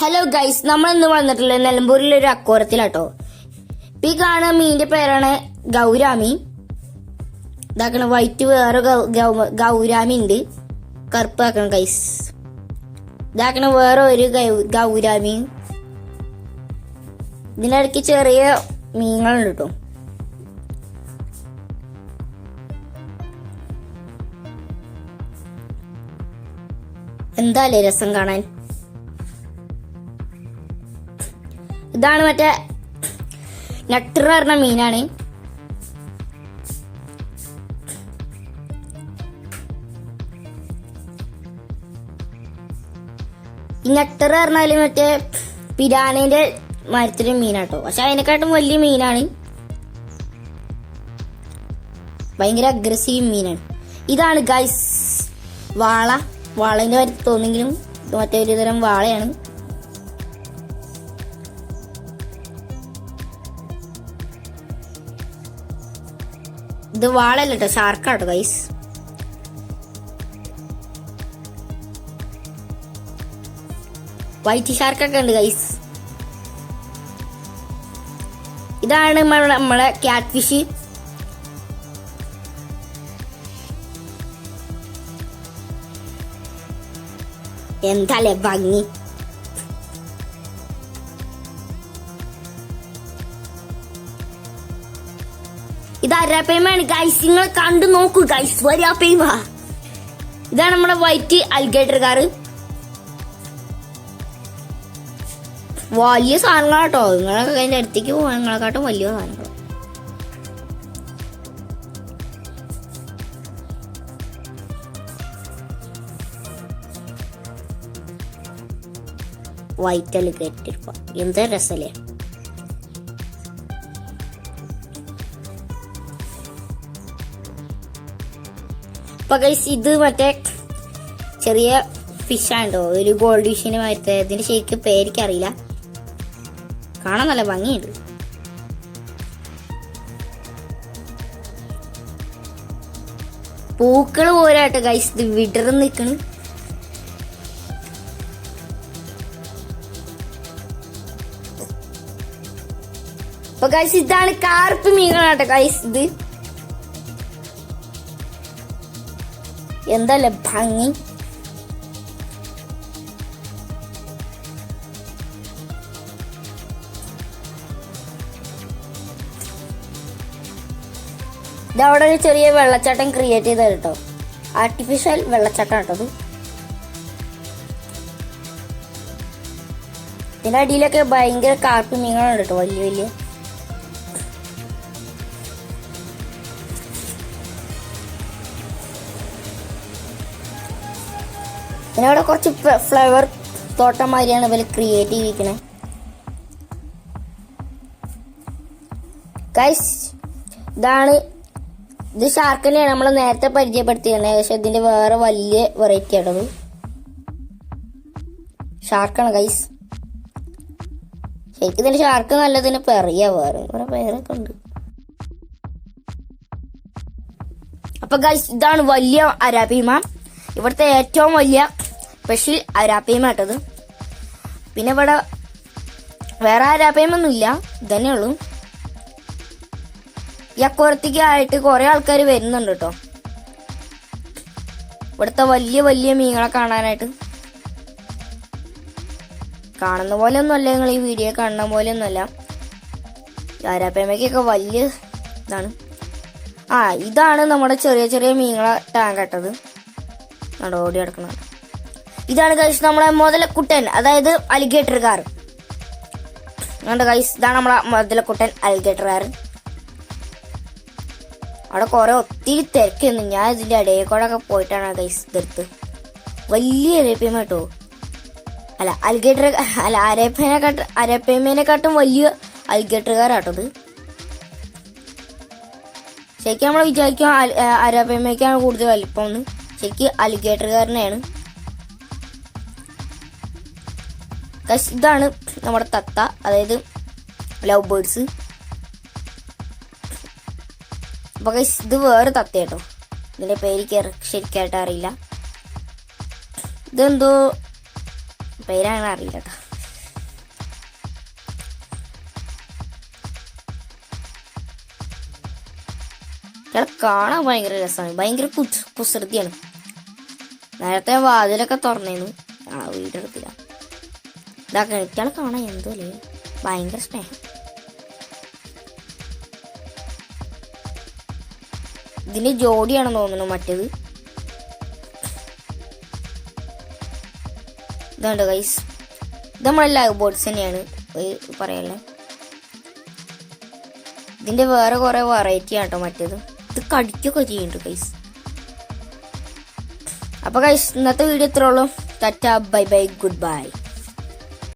Hello guys നമ്മൾ ഇന്ന് വന്നിട്ടുള്ളത് നിലമ്പൂരിലെ ഒരു അക്കോരത്തിലാട്ടോ. ഈ കാണുന്ന മീന്റെ പേരാണ് ഗൗരാമി. ഇതാക്കണ വൈറ്റ് വേറെ ഗൗരാമി ഉണ്ട് കറുപ്പ് ആക്കണം ഗൈസ് ഇതാക്കണ വേറെ ഒരു ഗൗരാമി. ഇതിനിടയ്ക്ക് ചെറിയ മീനുകളുണ്ട് കേട്ടോ എന്താല്ലേ രസം കാണാൻ? ഇതാണ് മറ്റേ നട്ടർ പറഞ്ഞ മീനാണ്. ഈ നട്ടർ മറ്റേ പിരാനേന്റെ മരത്തിലെ മീനാട്ടോ. പക്ഷെ അതിനെക്കാട്ടും വലിയ മീനാണ്. ഭയങ്കര അഗ്രസീവ് മീനാണ്. ഇതാണ് ഗൈസ് വാള. വാളന്റെ കാര്യത്തിൽ തോന്നെങ്കിലും മറ്റേ ഒരുതരം വാളയാണ്. ഇത് വാളല്ല കേട്ടോ ഷാർക്കാട്ടോ ഗൈസ് വൈറ്റ് ഷാർക്കൊക്കെ ഉണ്ട് ഗൈസ് ഇതാണ് നമ്മളെ ക്യാറ്റ് ഫിഷ് എന്താ ഭംഗി? ഇത് പേമാണ് ഗൈസ് നിങ്ങൾ കണ്ടു നോക്കൂ ഗൈസ് വരാപ്പേമ ഇതാണ് നമ്മുടെ വൈറ്റ് അൽഗേറ്റർ കാറ് വലിയ സാധനങ്ങളാട്ടോ. നിങ്ങളൊക്കെ അതിന്റെ അടുത്തേക്ക് പോകാൻ നിങ്ങളെക്കാട്ടും വലിയ സാധനങ്ങൾ വൈറ്റ് അൽഗേറ്റർ എന്താ രസല്ലേ? അപ്പൊ ഗൈസ് ഇത് മറ്റേ ചെറിയ ഫിഷാണ്ടോ ഒരു ഗോൾഡ് ഫിഷിന് മറ്റേ ഇതിന്റെ ശരിക്കും പേരിക്കറിയില്ല. കാണാൻ നല്ല ഭംഗിയുണ്ട്. പൂക്കൾ പോരാട്ടെ ഗൈസ് ഇത് വിടർന്ന് നിൽക്കണ് അപ്പൊ ഗൈസ് ഇതാണ് കാർപ്പ് മീനുകളാട്ടോ ഗൈസ് ഇത്. എന്തല്ലേ ഭംഗി? ഇതവിടെ ഒരു ചെറിയ വെള്ളച്ചാട്ടം ക്രിയേറ്റ് ചെയ്ത കേട്ടോ. ആർട്ടിഫിഷ്യൽ വെള്ളച്ചാട്ടം കേട്ടത് ഇതിന്റെ അടിയിലൊക്കെ ഭയങ്കര കാർപ്പ് മീനുകളുണ്ട് കേട്ടോ വലിയ വലിയ. പിന്നെ അവിടെ കുറച്ച് ഫ്ലവർ തോട്ടം മാതിരിയാണ് ഇവർ ക്രിയേറ്റ് ചെയ്തിരിക്കണേ. ഗൈസ് ഇതാണ് ഇത് ഷാർക്കിനെയാണ് നമ്മൾ നേരത്തെ പരിചയപ്പെടുത്തിയിരുന്നത്. ഏകദേശം ഇതിന്റെ വേറെ വലിയ വെറൈറ്റി ആണത് ഷാർക്കാണ് ഗൈസ് ശരിക്കും ഇതിന്റെ ഷാർക്ക് നല്ലതിന് പെറിയ വേറെ. കുറെ പേരൊക്കെ ഉണ്ട്. അപ്പൊ ഗൈസ് ഇതാണ് വലിയ അരാബിമ ഇവിടുത്തെ ഏറ്റവും വലിയ സ്പെഷ്യൽ അരാപ്പയും ആട്ടത്. പിന്നെ ഇവിടെ വേറെ അരാപ്പയമൊന്നും ഒന്നുമില്ല ഇതന്നെ ഉള്ളൂ. ഈ അക്കോരത്തേക്ക് ആയിട്ട് കുറെ ആൾക്കാർ വരുന്നുണ്ട് കേട്ടോ ഇവിടുത്തെ വലിയ വലിയ മീനുകളെ കാണാനായിട്ട്. കാണുന്ന പോലെ ഒന്നുമല്ല നിങ്ങൾ ഈ വീഡിയോ കാണുന്ന പോലെ ഒന്നുമല്ല ആരാപ്പേമയ്ക്കൊക്കെ വലിയ ഇതാണ്. ആ ഇതാണ് നമ്മുടെ ചെറിയ ചെറിയ മീനുകളെ ടാങ്ക് ഇട്ടത് ഓടി കിടക്കുന്നത് ഇതാണ് ഗൈസ് നമ്മളെ മുതലക്കുട്ടൻ അതായത് അലിഗേറ്റർ കാർ അതുകൊണ്ട് ഗൈസ് ഇതാണ് നമ്മളെ മുതലക്കുട്ടൻ അലിഗേറ്റർ കാർ അവിടെ കുറെ ഒത്തിരി തിരക്കുന്നു ഞാൻ ഇതിന്റെ ഇടയിൽ കൂടെ ഒക്കെ പോയിട്ടാണ് ഗൈസ് ഇതെടുത്ത് വലിയ അരേപ്യം കേട്ടോ. അല്ല അലിഗേറ്റർ അല്ല അരേപ്പനെക്കാട്ടും അരേപ്പേമേനെക്കാട്ടും വലിയ അലിഗേറ്റർ കാരാട്ടത് ശരിക്കും നമ്മൾ വിചാരിക്കും അരേപ്പേമയ്ക്കാണ് കൂടുതൽ വലിപ്പം എന്ന്. ശരിക്കും അലിഗേറ്റർ ഇതാണ് നമ്മുടെ തത്ത അതായത് ലവ് ബേർഡ്സ് അപ്പൊ ഗൈസ് ഇത് വേറെ തത്ത കേട്ടോ ഇതിന്റെ പേര് ശരിക്കായിട്ട് അറിയില്ല. ഇതെന്തോ പേരാണ് അറിയില്ല കേട്ടോ. കാണാൻ ഭയങ്കര രസമാണ്. ഭയങ്കര കുസൃതിയാണ്. നേരത്തെ വാതിലൊക്കെ തുറന്നേന്നു ആ വീടെടുത്തില്ല. ഇതാക്കണം ഇയാളെ കാണാൻ എന്തോ അല്ലേ? ഭയങ്കര സ്നേഹം. ഇതിന് ജോഡിയാണെന്ന് തോന്നുന്നു മറ്റേത്. ഇതുണ്ട് ഗൈസ് ഇത് നമ്മളെ ലൈവ് ബോർഡ്സ് തന്നെയാണ്. പറയല്ലേ? ഇതിന്റെ വേറെ കുറെ വെറൈറ്റി ആട്ടോ മറ്റേത്. ഇത് കടിക്കൊക്കെ ചെയ്യുന്നുണ്ട് ഗൈസ് അപ്പൊ ഗൈസ് ഇന്നത്തെ വീഡിയോ ഇത്രേ ഉള്ളൂ. Tata bye bye good bye